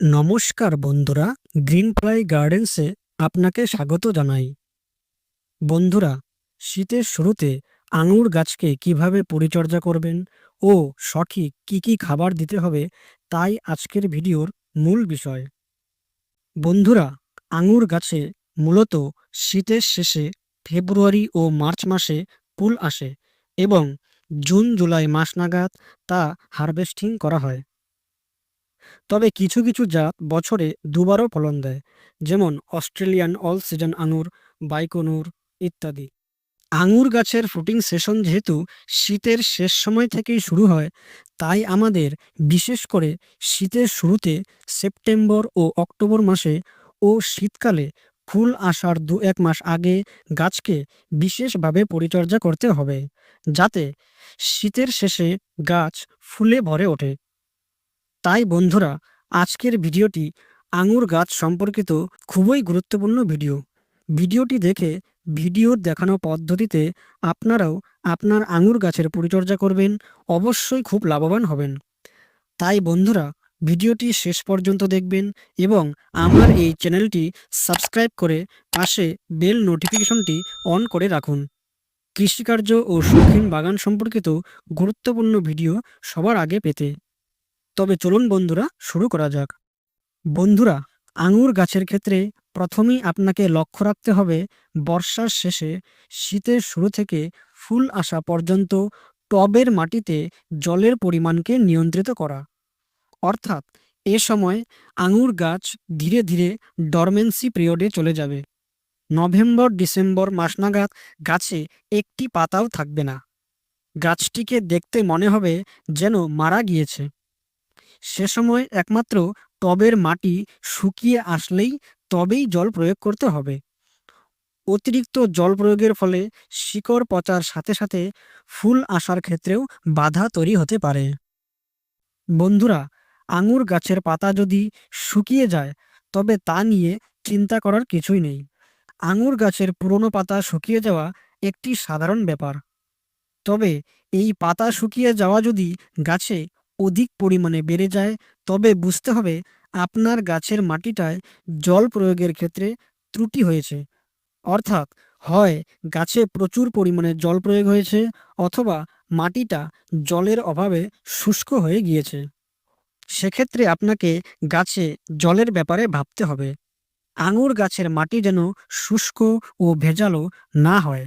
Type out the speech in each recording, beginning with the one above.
নমস্কার বন্ধুরা green fly গার্ডেন্সে আপনাকে স্বাগত জানাই। বন্ধুরা, শীতের শুরুতে আঙুর গাছকে কীভাবে পরিচর্যা করবেন ও সঠিক কি কি খাবার দিতে হবে তাই আজকের ভিডিওর মূল বিষয়। বন্ধুরা, আঙুর গাছে মূলত শীতের শেষে ফেব্রুয়ারি ও মার্চ মাসে ফুল আসে এবং জুন, জুলাই মাস নাগাদ তা হারভেস্টিং করা হয়। তবে কিছু কিছু জাত বছরে দুবারও ফলন দেয়, যেমন অস্ট্রেলিয়ান অল সিজন আঙুর, বাইকনুর ইত্যাদি। আঙুর গাছের ফ্রুটিং সেশন যেহেতু শীতের শেষ সময় থেকেই শুরু হয়, তাই আমাদের বিশেষ করে শীতের শুরুতে সেপ্টেম্বর ও অক্টোবর মাসে ও শীতকালে ফুল আসার দু এক মাস আগে গাছকে বিশেষভাবে পরিচর্যা করতে হবে, যাতে শীতের শেষে গাছ ফুলে ভরে ওঠে। তাই বন্ধুরা, আজকের ভিডিওটি আঙুর গাছ সম্পর্কিত খুবই গুরুত্বপূর্ণ ভিডিও। ভিডিওটি দেখে ভিডিওর দেখানো পদ্ধতিতে আপনারাও আপনার আঙুর গাছের পরিচর্যা করবেন, অবশ্যই খুব লাভবান হবেন। তাই বন্ধুরা, ভিডিওটি শেষ পর্যন্ত দেখবেন এবং আমার এই চ্যানেলটি সাবস্ক্রাইব করে পাশে বেল নোটিফিকেশনটি অন করে রাখুন। কৃষিকার্য ও শৌখিন বাগান সম্পর্কিত গুরুত্বপূর্ণ ভিডিও সবার আগে পেতে। তবে চলুন বন্ধুরা, শুরু করা যাক। বন্ধুরা, আঙুর গাছের ক্ষেত্রে প্রথমেই আপনাকে লক্ষ্য রাখতে হবে, বর্ষার শেষে শীতের শুরু থেকে ফুল আসা পর্যন্ত টবের মাটিতে জলের পরিমাণকে নিয়ন্ত্রিত করা। অর্থাৎ, এ সময় আঙুর গাছ ধীরে ধীরে ডরমেন্সি পিরিয়ডে চলে যাবে। নভেম্বর, ডিসেম্বর মাস নাগাদ গাছে একটি পাতাও থাকবে না। গাছটিকে দেখতে মনে হবে যেন মারা গিয়েছে। সে সময় একমাত্র টবের মাটি শুকিয়ে আসলেই তবেই জল প্রয়োগ করতে হবে। অতিরিক্ত জল প্রয়োগের ফলে শিকড় পচার সাথে সাথে ফুল আসার ক্ষেত্রেও বাধা তৈরি হতে পারে। বন্ধুরা, আঙুর গাছের পাতা যদি শুকিয়ে যায়, তবে তা নিয়ে চিন্তা করার কিছুই নেই। আঙুর গাছের পুরনো পাতা শুকিয়ে যাওয়া একটি সাধারণ ব্যাপার। তবে এই পাতা শুকিয়ে যাওয়া যদি গাছে অধিক পরিমাণে বেড়ে যায়, তবে বুঝতে হবে আপনার গাছের মাটিটায় জল প্রয়োগের ক্ষেত্রে ত্রুটি হয়েছে। অর্থাৎ হয় গাছে প্রচুর পরিমাণে জল প্রয়োগ হয়েছে অথবা মাটিটা জলের অভাবে শুষ্ক হয়ে গিয়েছে। সেক্ষেত্রে আপনাকে গাছে জলের ব্যাপারে ভাবতে হবে। আঙুর গাছের মাটি যেন শুষ্ক ও ভেজালো না হয়।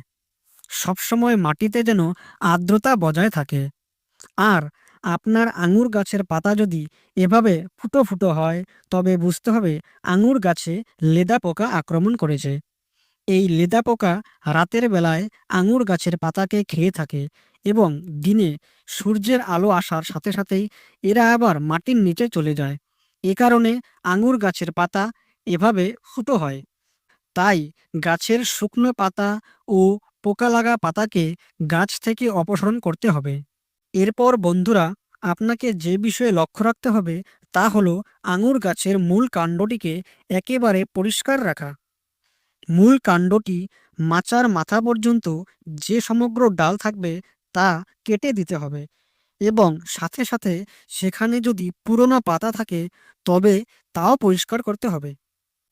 সবসময় মাটিতে যেন আর্দ্রতা বজায় থাকে। আর আপনার আঙুর গাছের পাতা যদি এভাবে ফুটো ফুটো হয়, তবে বুঝতে হবে আঙুর গাছে লেদা পোকা আক্রমণ করেছে। এই লেদা পোকা রাতের বেলায় আঙুর গাছের পাতাকে খেয়ে থাকে এবং দিনে সূর্যের আলো আসার সাথে সাথেই এরা আবার মাটির নিচে চলে যায়। এ কারণে আঙুর গাছের পাতা এভাবে ফুটো হয়। তাই গাছের শুকনো পাতা ও পোকা লাগা পাতাকে গাছ থেকে অপসারণ করতে হবে। এরপর বন্ধুরা, আপনাকে যে বিষয়ে লক্ষ্য রাখতে হবে তা হলো আঙুর গাছের মূল কাণ্ডটিকে একেবারে পরিষ্কার রাখা। মূল কাণ্ডটি মাচার মাথা পর্যন্ত যে সমগ্র ডাল থাকবে তা কেটে দিতে হবে এবং সাথে সাথে সেখানে যদি পুরনো পাতা থাকে তবে তাও পরিষ্কার করতে হবে।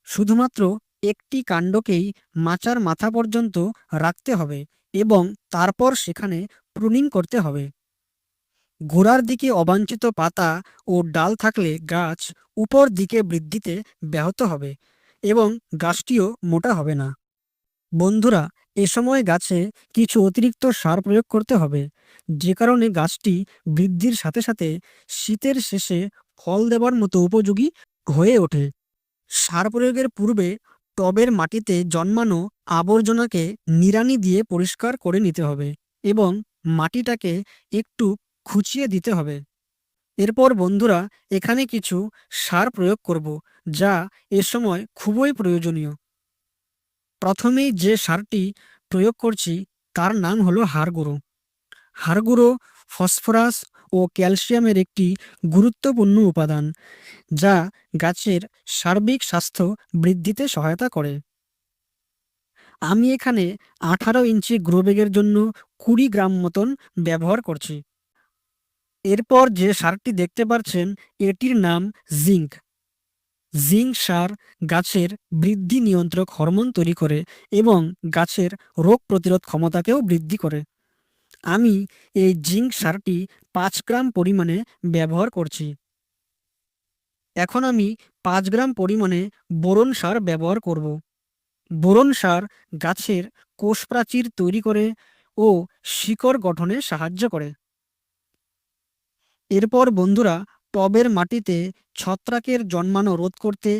শুধুমাত্র একটি কাণ্ডকেই মাচার মাথা পর্যন্ত রাখতে হবে এবং তারপর সেখানে প্রুনিং করতে হবে। গোড়ার দিকে অবাঞ্ছিত পাতা ও ডাল থাকলে গাছ উপর দিকে বৃদ্ধিতে ব্যাহত হবে এবং গাছটিও মোটা হবে না। বন্ধুরা, এ সময় গাছে কিছু অতিরিক্ত সার প্রয়োগ করতে হবে, যে কারণে গাছটি বৃদ্ধির সাথে সাথে শীতের শেষে ফল দেবার মতো উপযোগী হয়ে ওঠে। সার প্রয়োগের পূর্বে টবের মাটিতে জন্মানো আবর্জনাকে নিড়ানি দিয়ে পরিষ্কার করে নিতে হবে এবং মাটিটাকে একটু খুঁচিয়ে দিতে হবে। এরপর বন্ধুরা, এখানে কিছু সার প্রয়োগ করব, যা এ সময় খুবই প্রয়োজনীয়। প্রথমেই যে সারটি প্রয়োগ করছি, তার নাম হলো হাড়গুঁড়ো। হাড়গুঁড়ো ফসফরাস ও ক্যালসিয়ামের একটি গুরুত্বপূর্ণ উপাদান, যা গাছের সার্বিক স্বাস্থ্য বৃদ্ধিতে সহায়তা করে। আমি এখানে আঠারো ইঞ্চি গ্রোবেগের জন্য কুড়ি গ্রাম মতন ব্যবহার করছি। এরপর যে সারটি দেখতে পাচ্ছেন এটির নাম জিঙ্ক। জিঙ্ক সার গাছের বৃদ্ধি নিয়ন্ত্রক হরমোন তৈরি করে এবং গাছের রোগ প্রতিরোধ ক্ষমতাকেও বৃদ্ধি করে। আমি এই জিঙ্ক সারটি পাঁচ গ্রাম পরিমাণে ব্যবহার করছি। এখন আমি পাঁচ গ্রাম পরিমাণে বোরন সার ব্যবহার করব। বোরন সার গাছের কোষ প্রাচীর তৈরি করে ও শিকড় গঠনে সাহায্য করে। এরপর বন্ধুরা টবের মাটিতে ছত্রাকের জন্মানো রোধ করতে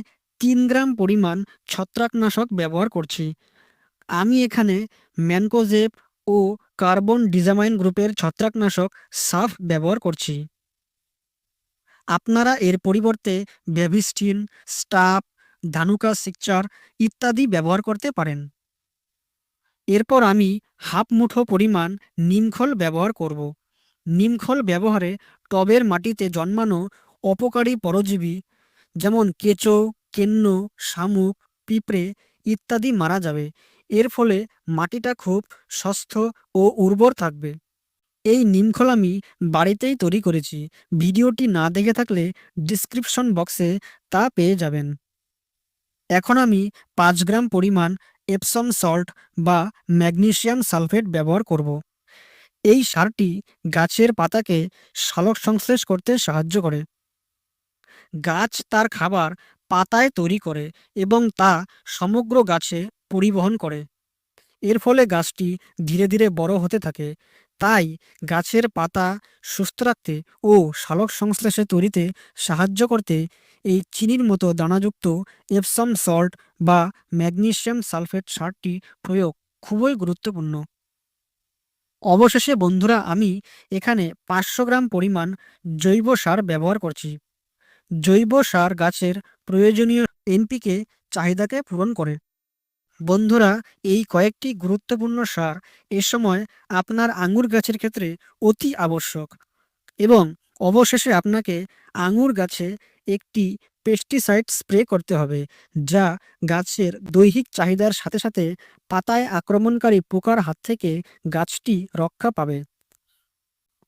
তিন গ্রাম পরিমাণ ছত্রাকনাশক ব্যবহার করছি। আমি এখানে ম্যানকোজেব ও কার্বন ডিজামাইন গ্রুপের ছত্রাকনাশক সাফ ব্যবহার করছি। আপনারা এর পরিবর্তে ব্যাভিস্টিন, স্টাফ, ধানুকা সিকচার ইত্যাদি ব্যবহার করতে পারেন। এরপর আমি হাফ মুঠো পরিমাণ নিমখল ব্যবহার করব। নিমখল ব্যবহারে টবের মাটিতে জন্মানো অপকারী পরজীবী, যেমন কেঁচো, কেন্ন, শামুক, পিঁপড়ে ইত্যাদি মারা যাবে। এর ফলে মাটিটা খুব স্বস্থ ও উর্বর থাকবে। এই নিমখল আমি বাড়িতেই তৈরি করেছি। ভিডিওটি না দেখে থাকলে ডিসক্রিপশন বক্সে তা পেয়ে যাবেন। এখন আমি পাঁচ গ্রাম পরিমাণ এপসম সল্ট বা ম্যাগনেশিয়াম সালফেট ব্যবহার করব। এই সারটি গাছের পাতাকে সালোক সংশ্লেষ করতে সাহায্য করে। গাছ তার খাবার পাতায় তৈরি করে এবং তা সমগ্র গাছে পরিবহন করে। এর ফলে গাছটি ধীরে ধীরে বড় হতে থাকে। তাই গাছের পাতা সুস্থ রাখতে ও সালোক সংশ্লেষে তৈরিতে সাহায্য করতে এই চিনির মতো দানাযুক্ত এপসাম সল্ট বা ম্যাগনেসিয়াম সালফেট সারটি প্রয়োগ খুবই গুরুত্বপূর্ণ। অবশেষে, বন্ধুরা, আমি এখানে পাঁচশো গ্রাম পরিমাণ জৈব সার ব্যবহার করছি। জৈব সার গাছের প্রয়োজনীয় এনপিকে চাহিদাকে পূরণ করে। বন্ধুরা, এই কয়েকটি গুরুত্বপূর্ণ সার এ সময় আপনার আঙুর গাছের ক্ষেত্রে অতি আবশ্যক এবং অবশেষে আপনাকে আঙুর গাছে একটি পেস্টিসাইড স্প্রে করতে হবে, যা গাছের দৈহিক চাহিদার সাথে সাথে পাতায় আক্রমণকারী পোকার হাত থেকে গাছটি রক্ষা পাবে।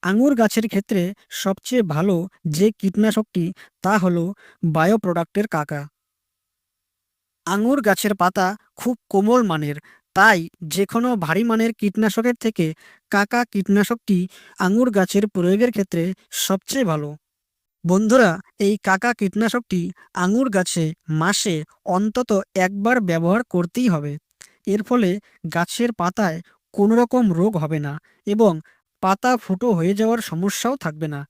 আঙুর গাছের ক্ষেত্রে সবচেয়ে ভালো যে কীটনাশকটি, তা হলো বায়ো প্রোডাক্টের কাকা। আঙুর গাছের পাতা খুব কোমল মানের, তাই যে কোনো ভারী মানের কীটনাশকের থেকে কাকা কীটনাশকটি আঙুর গাছের প্রয়োগের ক্ষেত্রে সবচেয়ে ভালো। বন্ধুরা, এই কাকা কীটনাশকটি আঙুর গাছে মাসে অন্তত একবার ব্যবহার করতেই হবে। এর ফলে গাছের পাতায় কোনো রকম রোগ হবে না এবং পাতা ফুটো হয়ে যাওয়ার সমস্যাও থাকবে না।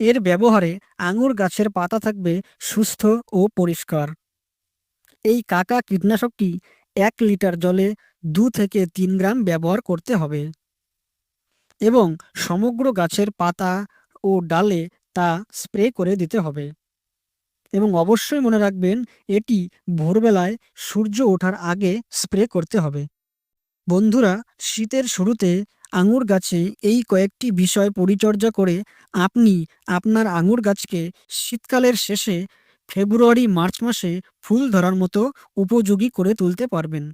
এর ব্যবহারে আঙুর গাছের পাতা থাকবে সুস্থ ও পরিষ্কার। এই কাকা কীটনাশকটি এক লিটার জলে দু থেকে তিন গ্রাম ব্যবহার করতে হবে। এবং সমগ্র গাছের পাতা ও ডালে তা স্প্রে করে দিতে হবে। এবং অবশ্যই মনে রাখবেন, এটি ভোরবেলায় সূর্য ওঠার আগে স্প্রে করতে হবে। বন্ধুরা, শীতের শুরুতে আঙুর গাছে এই কয়েকটি বিষয় পরিচর্যা করে আপনি আপনার আঙুর গাছকে শীতকালের শেষে ফেব্রুয়ারি, মার্চ মাসে ফুল ধরার মতো উপযোগী করে তুলতে পারবেন।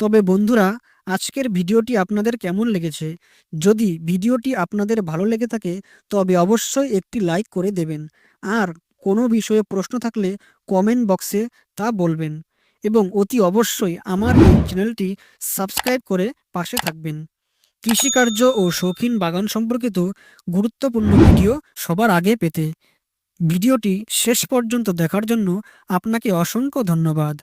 তবে বন্ধুরা আজকের ভিডিওটি আপনাদের কেমন লেগেছে? যদি ভিডিওটি আপনাদের ভালো লেগে থাকে, তবে অবশ্যই একটি লাইক করে দেবেন। আর কোনো বিষয়ে প্রশ্ন থাকলে কমেন্ট বক্সে তা বলবেন। এবং অতি অবশ্যই আমার এই চ্যানেলটি সাবস্ক্রাইব করে পাশে থাকবেন। কৃষিকার্য ও শৌখিন বাগান সম্পর্কিত গুরুত্বপূর্ণ ভিডিও সবার আগে পেতে ভিডিওটি শেষ পর্যন্ত দেখার জন্য আপনাকে অসংখ্য ধন্যবাদ।